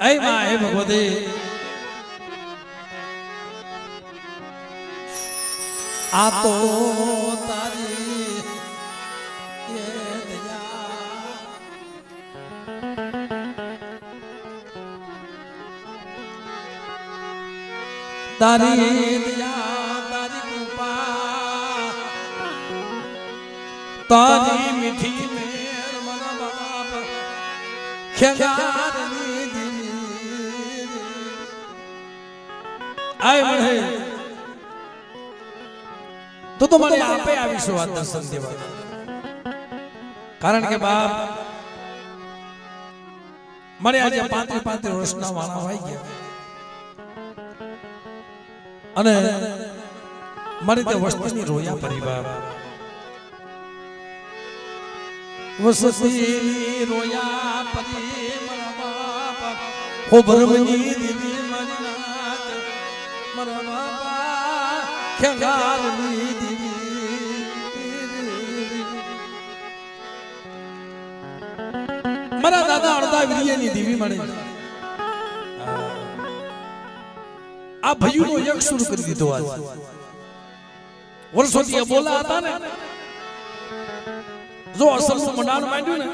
એ માં હે ભગવતી આ તો તારી તારી દયા તારી કૃપા. તારી મીઠી મેર મન બાપ. આય મને. તો તો મને આપે આવીશું આ દર્શન દેવા. કારણ કે બાપ મને આજે પાંત્રી પાંત્રી વર્ષના વાળા વાઈ ગયા. અને મારી તે વસ્તીની રોયા પરિવાર વસતીની રોયા પરી મારા બાપ. હો ભરમની દીદી મારા બાપા ખેંગારની મારા. દાદા અડધા વીર્યની દીવી મળે આ ભયુનો યક શરૂ કરી દીધો આજ. વર્ષોથી બોલા હતા ને. જો અસલનું મંડાણ માંડ્યું ને,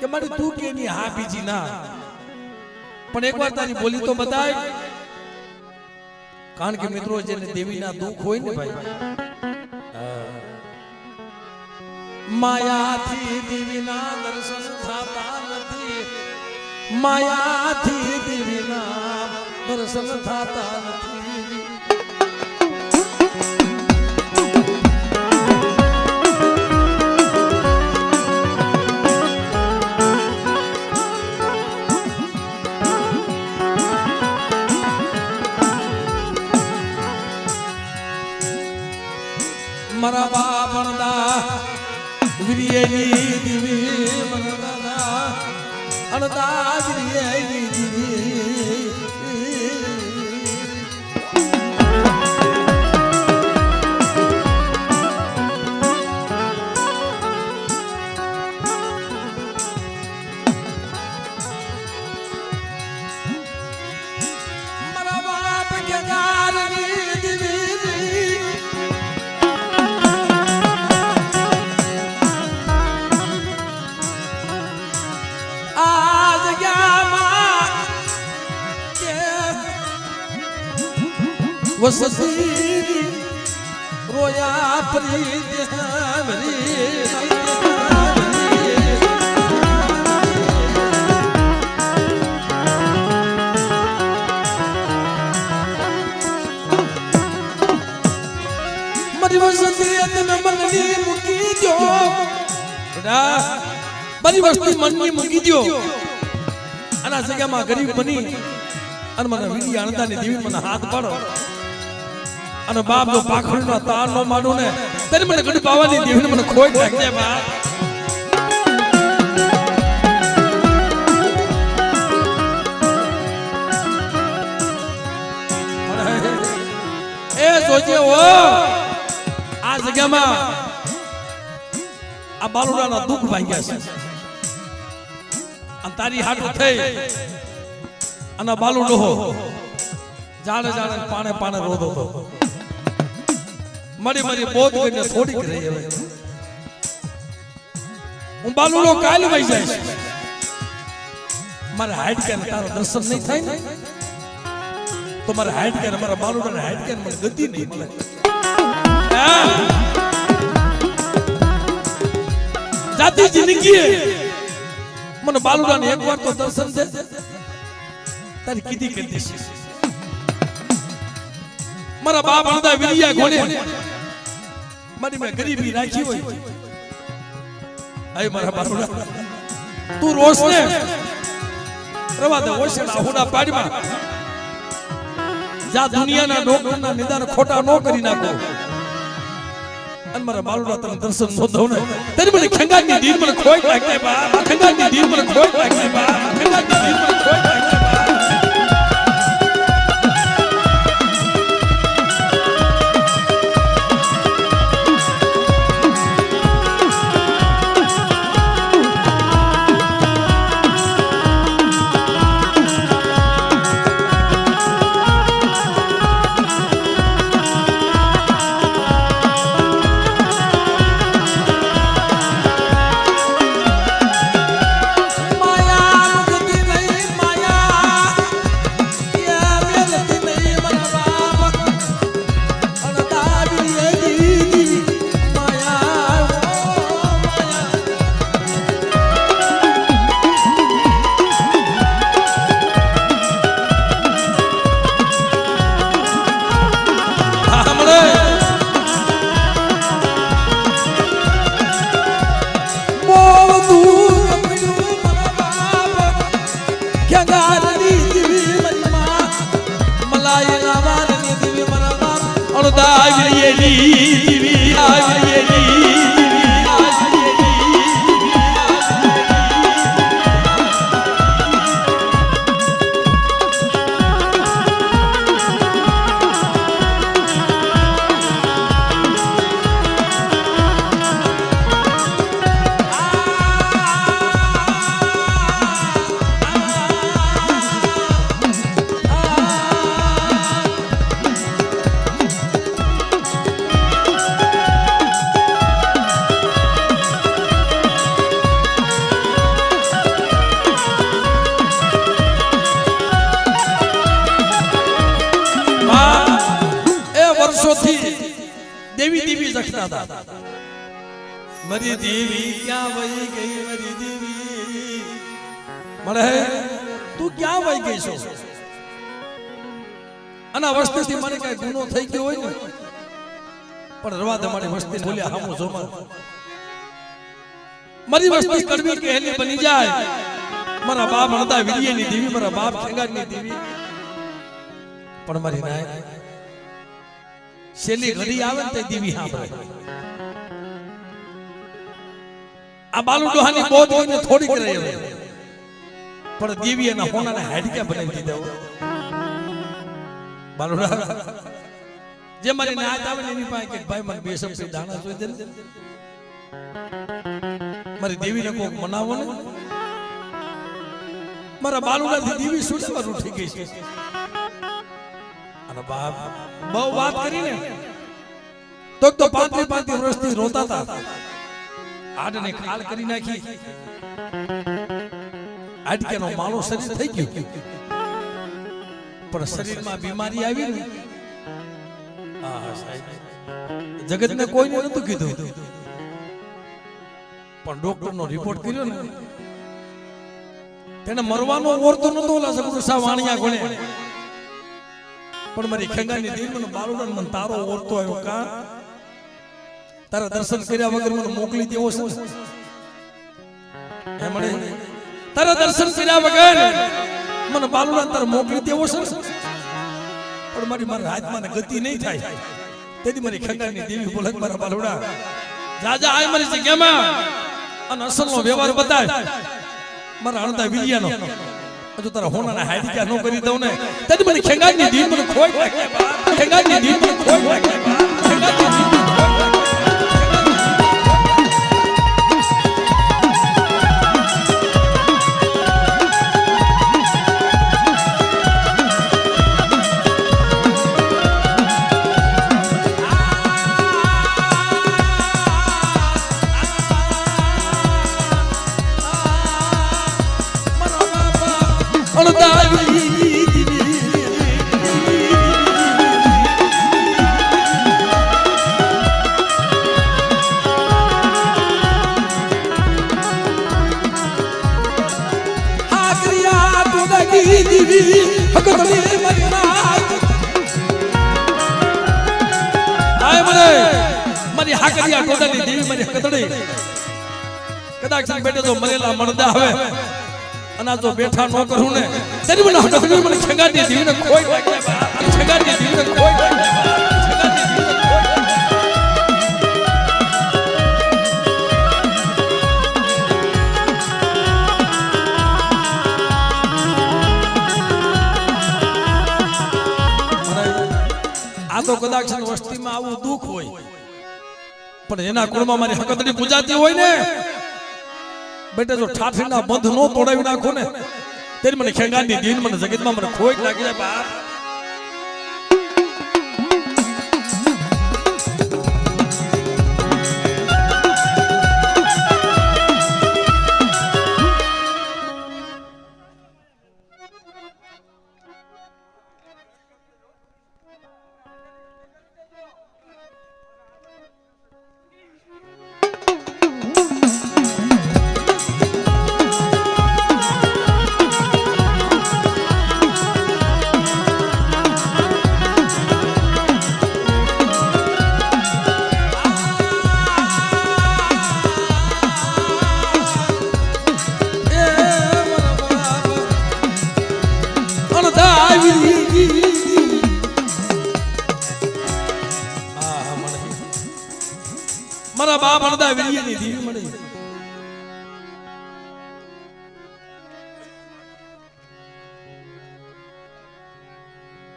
કે મારી તું કે ની હા બીજી ના. પણ એકવાર તારી બોલી તો બતાય. કારણ કે મિત્રો જેને દેવીના દુઃખ હોય ને ભાઈ માયાથી દેવીના દર્શન થતા નથી. માયાથી દેવીના દર્શન થતા નથી. વસતી રોયા પરી દેહરી બધી વસ્તી મનની મૂકી દો અને જગ્યામાં ગરીબ બની અને મને વીડી અણદાની દેવી મને હાથ પાડો. અને બાપ જો પાખડી નો તાર નો માનું ને, તને મને ગડી પાવાની દેવીને મને ખોઈ નાખજે, બાપ. એ સોચે ઓ આ જગ્યામાં આ બાલુડાના દુઃખ ભાંગ્યા છે. અને તારી હાટું થઈ, અને બાલુડો જાણે જાણે પાણે પાણે રોધો હતો. મરી મારી બોધ કરીને થોડીક રહી હવે. હું બાલુલો કાલ વહી જઈશ. મારે હાઈટ કે તારો દર્શન નહીં થાય ને? તો મારે હાઈટ કે મારા બાલુડાને હાઈટ કે મને ગતિ નહીં મળે જાતિ જિંદગી મને બાલુડાને એકવાર તો દર્શન દે. તારી કીધી કરી મારા બાપ અણદા વિરિયા ઘોડે મારી મેં ગરીબી રાખી હોય. આય મારા બાલુડા તું રોસ ને રવા દે ઓશેડા હોડા પાડીમાં. જા દુનિયાના ડોક્ટરના નિદાન ખોટા નો કરી નાખો. અને મારા બાલુડા તને દર્શન નો. દઉં ને. તને મને ખંગાની દીર મને ખોઈ નાખે બા. ખંગાની દીર મને ખોઈ નાખે બા. ખંગાની દીર મને ખેગારની મળે તું ક્યાં વહી ગઈ છો? અને વસ્તીથી મને કઈ ગુનો થઈ ગયો હોય ને, પણ રવા દે મારી વસ્તી બોલ્યા, હામું જોમાં. મારી વસ્તી કડવી કહેલી બની જાય. મારા બાપ હતા વિરિયની દેવી, મારા બાપ ખેંગારની દેવી. પણ મારી નાય, છેલ્લી ઘડી આવે ને તે દીવી સાંભળે. આ બાલુ ડોહાની બોધ કોઈને થોડી કરે પણ દેવી એના હોના હાડક્યા બનાવી દીધા બાલુડા જે મારી નાત આવે એની પાસે કે ભાઈ, મને બે સબ્જી દાણા જોઈ દે મારી દેવીને કોક મનાવો ને. મારા બાલુડાથી દેવી શું ઉઠી ગઈ છે. અને બાપ, બહુ વાત કરીને તો તો પાંત્રી પાંત્રી વર્ષથી રોતા હતા. આડને ખાલ કરી નાખી. આડકેનો માળો શરીર થઈ ગયો. પણ શરીરમાં બીમારી આવી ને જગતને કોઈને નતું કીધું. પણ ડોક્ટરનો રિપોર્ટ કર્યો ને, તેને મરવાનો ઓરતો નતો ઓલા સગુરુ સા વાણિયા ગણે. પણ મારી ખેંગાની દિલ મને બાલુડાન મને તારો ઓરતો આવ્યો કા? તારા દર્શન કર્યા વગર મને મોકલી દેવો છે. એ મળે તારા દર્શન કર્યા વગર મને બાલુડાન તારે મોકલી દેવો છે પણ મારી મારા હાથમાં ગતિ નહીં થાય. તેથી મારી ખેંગાની દેવી બોલે મારા બાલુડા. જા જા આય મારી જગ્યામાં. અને અસલનો વ્યવહાર બતાય. મારા અણતા વિરિયાનો. હજુ તારા હોનાના ક્યાં નો કરી દઉં ને? તેથી મને ખેંગાની દીન મને ખોઈ નાખે. ખેંગાની દીન મને ખોઈ નાખે. ખેંગાની કદાચ બેઠે તો મરેલા મરદા આવે અને આ જો બેઠા ન કરું ને તેની મને હકતડી મને કોઈ નાખે. બા. કોઈ આ તો કદાચ વસ્તીમાં આવું દુઃખ હોય. પણ એના કુળમાં મારી હકતડી પૂજાતી હોય ને બેટા જો ઠાઠીના બંધ નો તોડાવી નાખો ને તેની મને ખેંગાની દીન મને જગતમાં મને ખોઈ લાગી જાય બાપ. મારા બાપ અણદા વીર્યની દેવી મળે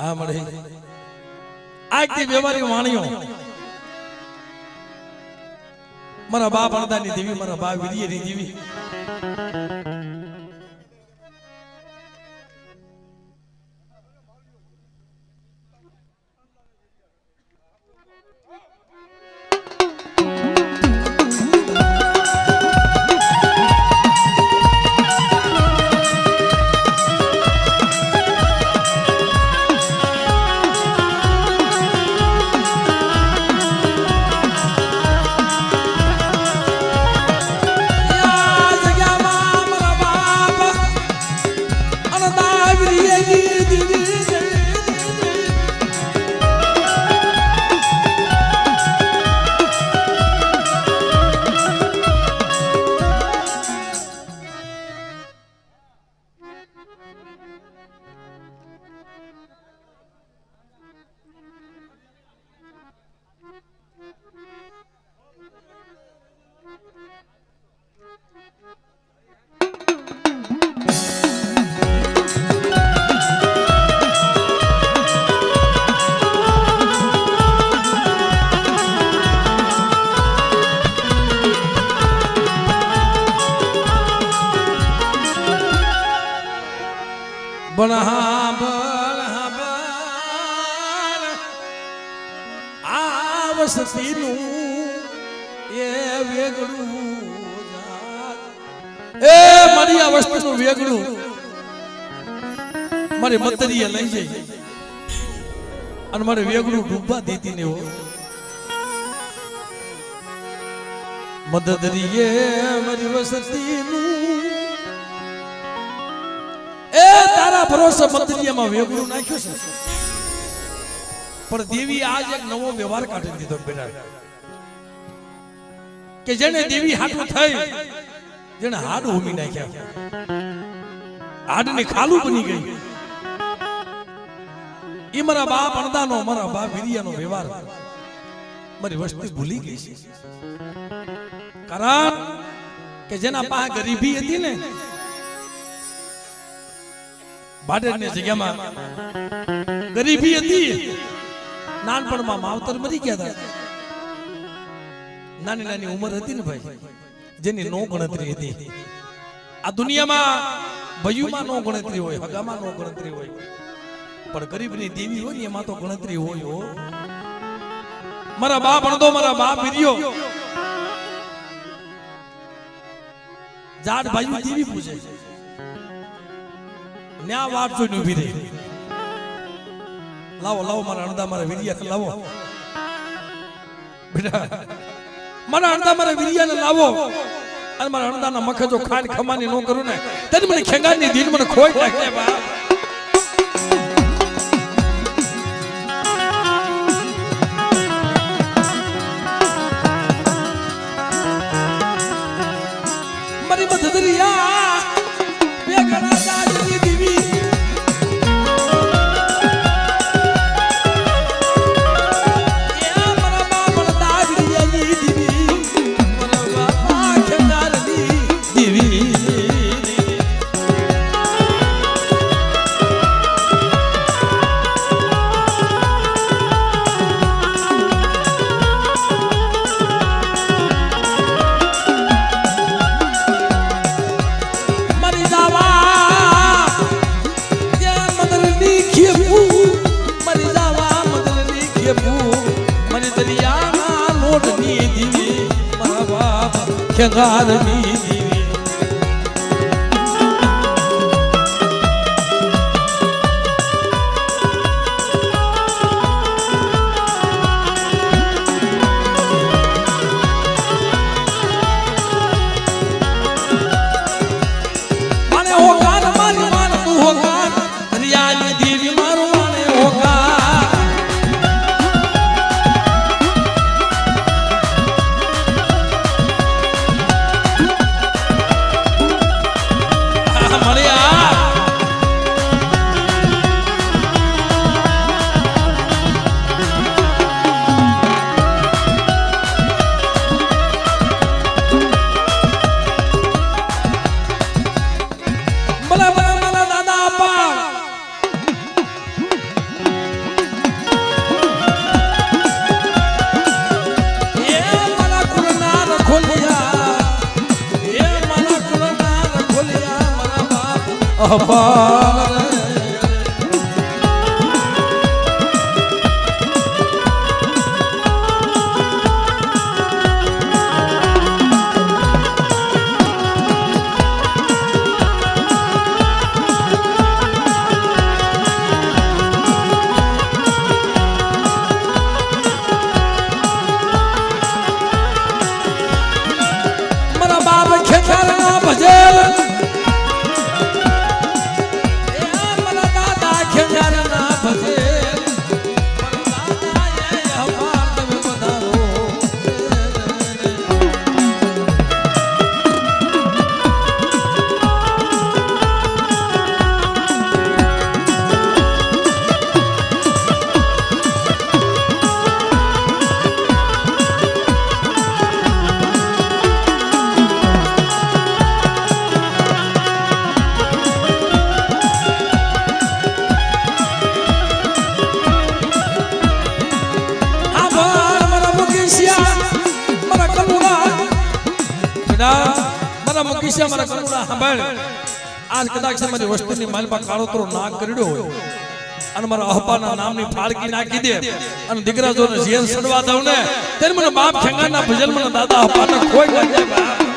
આ મળે. આ વ્યવહારી વાણીઓ. મારા બાપ અણદાની દેવી, મારા બાપ વીર્યની દેવી મારી મતરીએ લઈ જઈ અને મારે વેગડું ડૂબવા દીધી ને મદદરીએ મારી વસતીનું. એ તારા ભરોસે મંત્રીયમાં વેગડું નાખ્યું છે. પણ દેવી આજ એક નવો વ્યવહાર કાઢી દીધો બેટા કે જેને દેવી હાટું થઈ જેને હાડ હોમી નાખ્યા. હાડની ખાલું બની ગઈ મારા બાપ અણદાનો મારા બાપ વીરિયાનો વ્યવહાર મારી વસ્તી ભૂલી ગઈ છે. કારણ કે જેના પાસે ગરીબી હતી ને ભાડેરની જગ્યામાં ગરીબી હતી. નાનપણમાં માવતર મરી ગયા હતા. નાની નાની ઉંમર હતી ને ભાઈ, જેની નો ગણતરી હતી. આ દુનિયામાં ભયુમાં નો ગણતરી હોય, હગામાં નો ગણતરી હોય. પણ ગરીબની દેવી હોય ને એમાં તો ગણતરી હોય મારા બાપ ભણતો મારા બાપ વિર્યો. જાડ ભાઈ દેવી પૂછે ન્યા વાત જોઈને ઊભી રહી. લાવો લાવો, મારા અણદા, મારા વિરિયા, લાવો. બેટા, મારા અણદા, મારા વિરિયાને લાવો. અને મારા અણદાના મખે જો ખાંડ ખમાની નો કરું ને. તેને મને ખેંગાની દિલ મને ખોઈ નાખે બા મારી મધદરિયા બે બાપ ખેગારની বাবা મુકેશિયા મારા કનુડા સાંભળ. આજ કદાચ મારી વસ્તુની માલમાં કાળોતરો ના કર્યો હોય. અને મારા અહપાના નામની ફાળકી નાખી દે. અને દીકરા જોને જેલ સડવા દઉં ને. ત્યારે મને બાપ ખેંગાના ભજન મને દાદા અહપાના ખોઈ નાખે. બાપ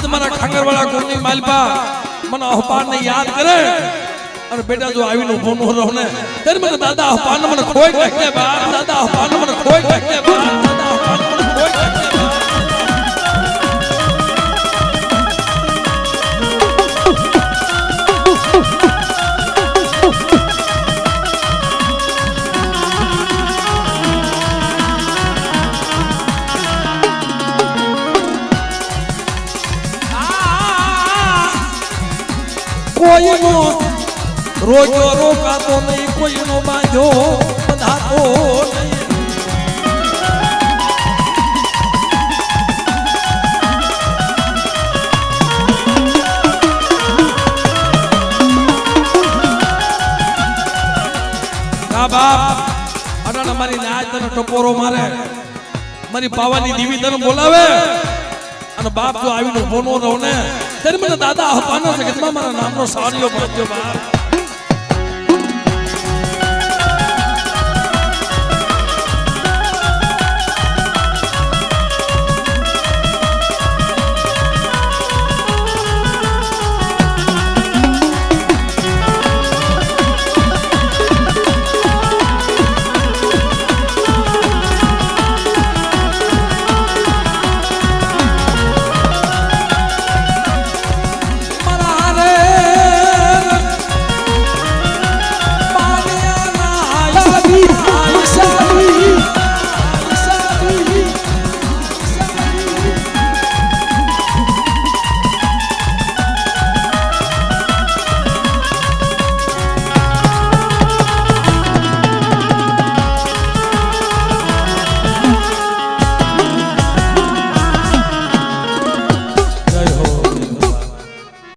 આજ મારા ખાંગરવાળા કુળની માલપા મને અહપાનને યાદ કરે અને બેટા જો આવીને ઊભો ન રહો ને, ત્યારે મને દાદા અહપાન મને ખોઈ નાખે બાપ દાદા અહપાન મને ખોઈ નાખે બાપ દાદા અહપાન મને ખોઈ નાખે કોઈનો રોજો રોકાતો નહીં, કોઈનો બાંધો બંધાતો નહીં. બાપ અડાણા મારી લાજ તને ટપોરો મારે. મારી પાવાની દીવી તને બોલાવે. અને બાપ તો આવીને ઊભો નો રહો ને ત્યારે મને દાદા અહપાનો જગતમાં મારા નામનો સારીઓ પડ્યો બાપ